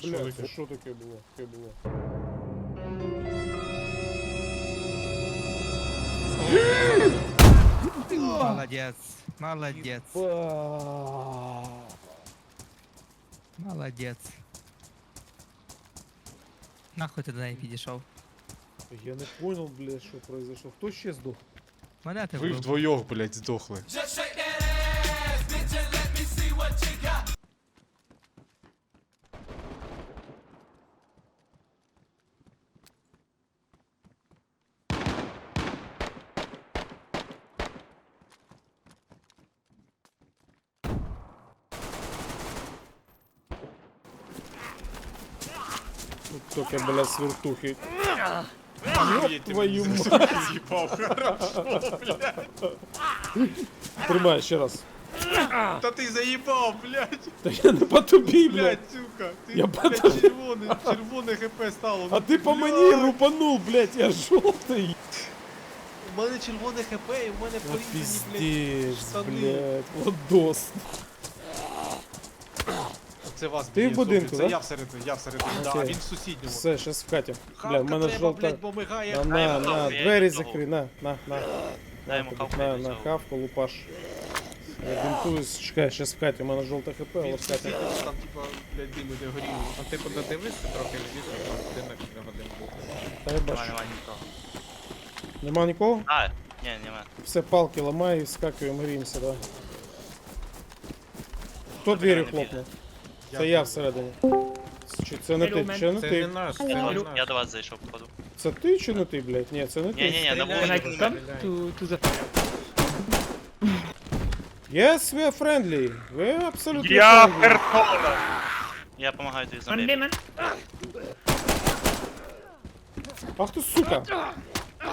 Що Бля, таке? це що таке було? Таке було. Молодец, молодец, Ба. молодец. Нахуй ти до неї підійшов? Я не понял, блядь, що произошло. Хто ще здох? Мене ти Ви вбив. вдвоєх, блядь, здохли. Тут тільки, блядь, свертухи. Охуєть, ти твою мені мать. зараз з'їбав, хорошо, блядь. Тримай ще раз. Та ти заїбав, блядь. Та я не по тобі, блядь. Блядь, сука. Ти, Я блядь, потом- червоний, червоне хп стало. А ти по Блядь. мені рупанув, блядь, я жовтий. У мене червоне хп і в мене От порізані, блядь. пиздец, штани. блядь, Владос. Це вас Ти б'є, в будинку, да? Це я всередині, я всередині, да, а Окей. він в сусідньому. Все, щас в хаті. Хавка Бля, в мене треба, жовта. блядь, бо мигає. На, Дай на, йому на, хавку, двері їм закрий, на, на, на. Дай йому На, хавку, на, я на взяв. хавку, лупаш. Я бінтуюсь, чекай, щас в хаті, у мене жовта хп, але Він в в хаті. сусідньому, там, типа, блядь, дим іде горіло. А ти пододивишся трохи влізти, там будинок на годину. Та я Нема, бачу. нема нікого. Нема нікого? А, ні, нема. Все, палки ламаю і вскакуємо, гріємося, да. Хто двері хлопнув? Це я всередині. Чи це не ти? Чи не Це не ти? наш, це Я не до- наш. Я до вас зайшов, походу. Це ти чи не ти, блядь? Ні, це не Ні, ти. ні, ні, на Стріляй, вулиці. стріляй. Yes, we are friendly. We are absolutely Я friendly. персона! Я помагаю тобі зомбі. Ах ти сука!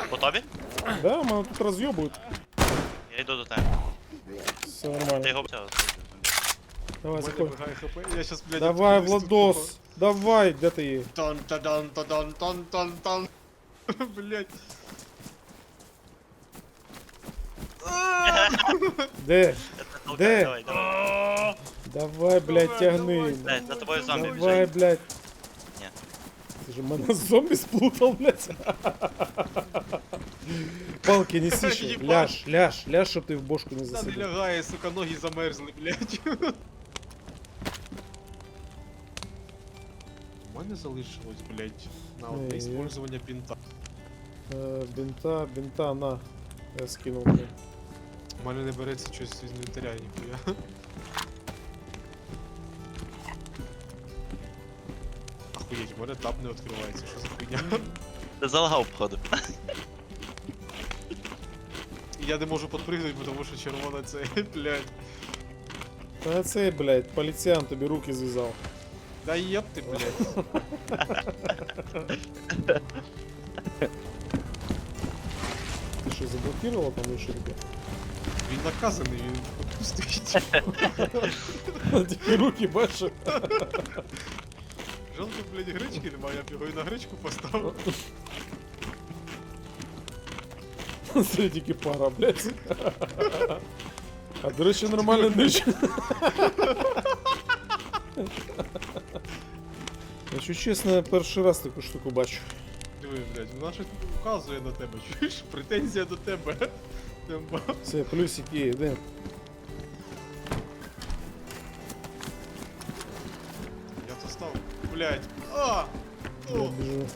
По тобі? Да, мене тут роз'єбують. Я йду до тебе. Все Ти нормально. його все. Давай, У мене заходь. мигає хп. Я щас, блядь, Давай, відкрию Владос! Давай, де ти є? Тон та дан та дан тон тон тон. Блять. Де? Де? Давай, давай. Давай, блядь, Давай, тягни. давай. Блядь, за тобою зомбі Давай, біжить. блядь. Ні. Ти ж мене з зомбі сплутав, блядь. Палки неси ще. Єбать. Ляж, ляж, ляж, щоб ти в бошку не Та не засадив. лягає, сука, ноги замерзли, блять. Мене залишилось, блять, на одне Ой, использование бинта. Е, Бінта, бінта, на. Я скинув, блядь. У мене не береться щось з інвентаря, ніхуя. Охуєть, у мене таб не відкривається, що за хуйня? Ти залагав, походу. І я не можу підпригнути, тому що червона це, блядь. Та цей, блядь, поліціян тобі руки зв'язав. Да єб ти, блядь. Ти що, заблокувала там машинку? Він наказаний, він тут стоїть. Тільки руки бачиш. Жалко, блядь, гречки немає, я б його і на гречку поставив. Це тільки пара, блядь. А до речі, нормально нижче. Якщо чесно, я перший раз таку штуку бачу. Диви, блядь, вона щось указує на тебе, чуєш? Претензія до тебе. Темба. Це плюсик є, де? Я то став. Блядь. А! Я О! біжу.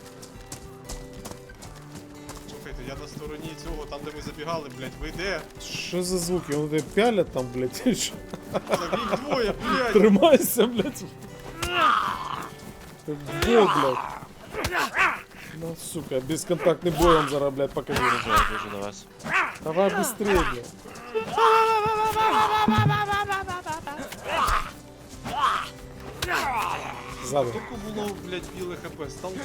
Слухайте, я на стороні цього, там де ми забігали, блядь, ви де? Що за звуки? Вони тебе пялять там, блядь, чи їх двоє, блядь! Тримайся, блядь. Ти бо, блядь. Ну, сука, безконтактний бой вам зараз, блядь, покажу. Я біжу до вас. Давай быстрее, блядь. Ззаду. Скільки було, блядь, біле хп? Стало, сука,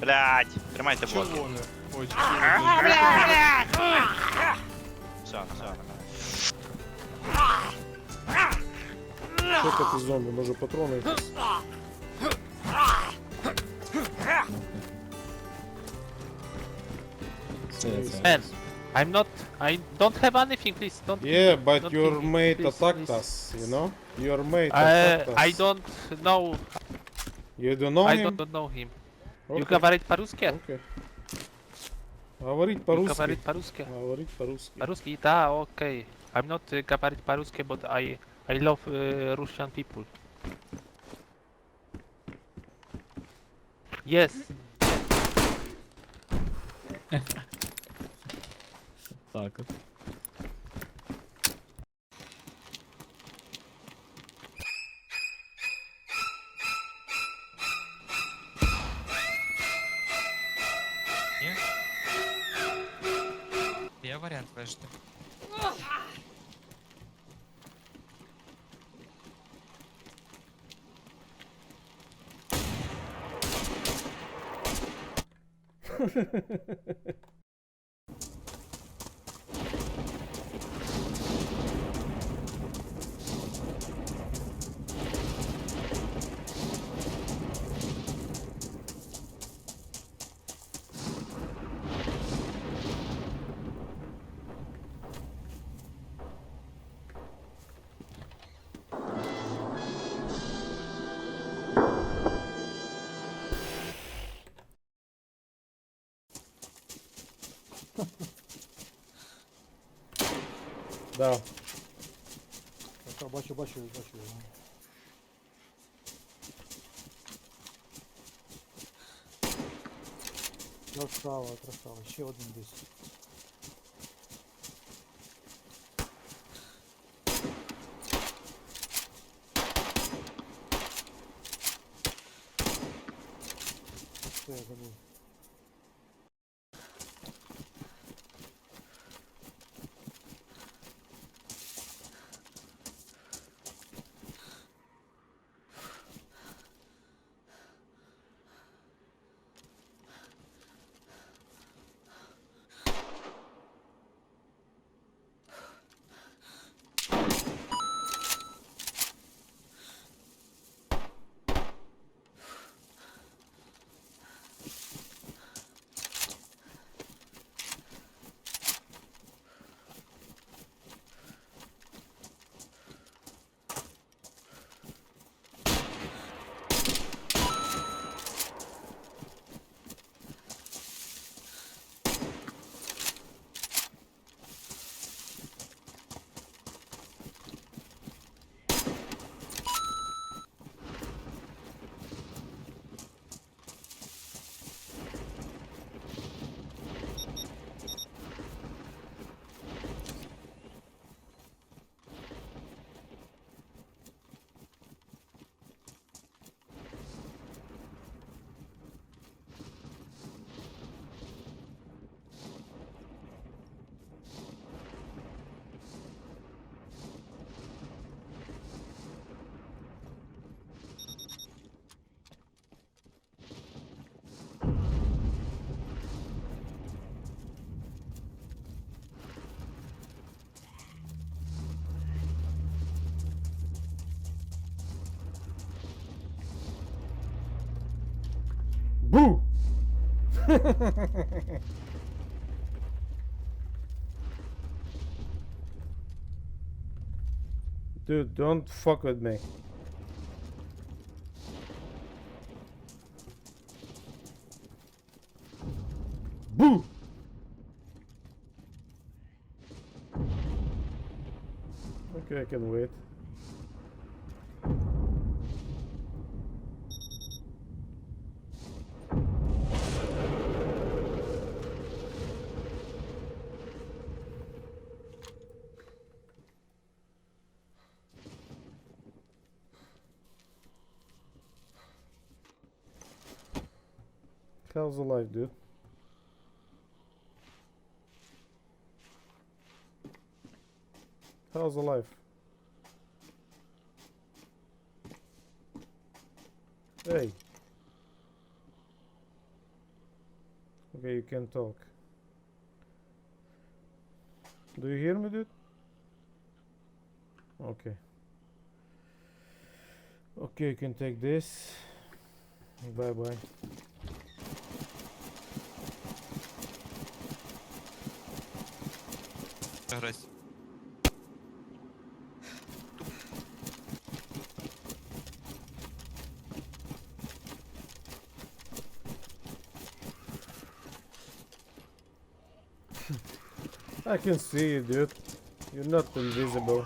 Блядь, тримайте блок. червоне. Ой, червоне. Все, все. Що ти зомбі, може патрони якісь? Man, I'm not. I don't have anything. Please don't. Yeah, but don't your kill me, mate please, attacked please. us, you know? Your mate Uh, attacked us. I don't know. You don't know I him? don't know him. You Окей. говорить по-русски? Окей. Говорить You по-русски. говорить по-русски? Говорить по-русски. По-русски, да, окей. I'm not uh, говорить по-русски, but I I love uh, Russian people. Yes. Так от. Ні? Є варіант вижити. Да. Так, бачу, бачу, бачу. його. Красава, красава, ще один десь. Бу! Dude, don't fuck with me. Boo! Okay, I can wait. The life, dude? The life? Hey. Okay, you can talk. Do you hear me, dude? Okay. Okay, you can take this. грязь. I can see you, dude. You're not invisible.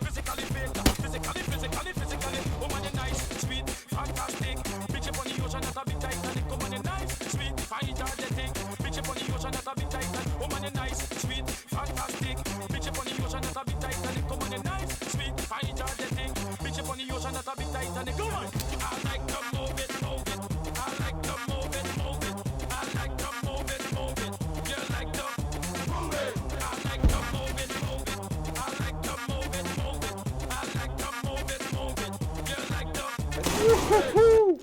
Woo-hoo-hoo-hoo-hoo!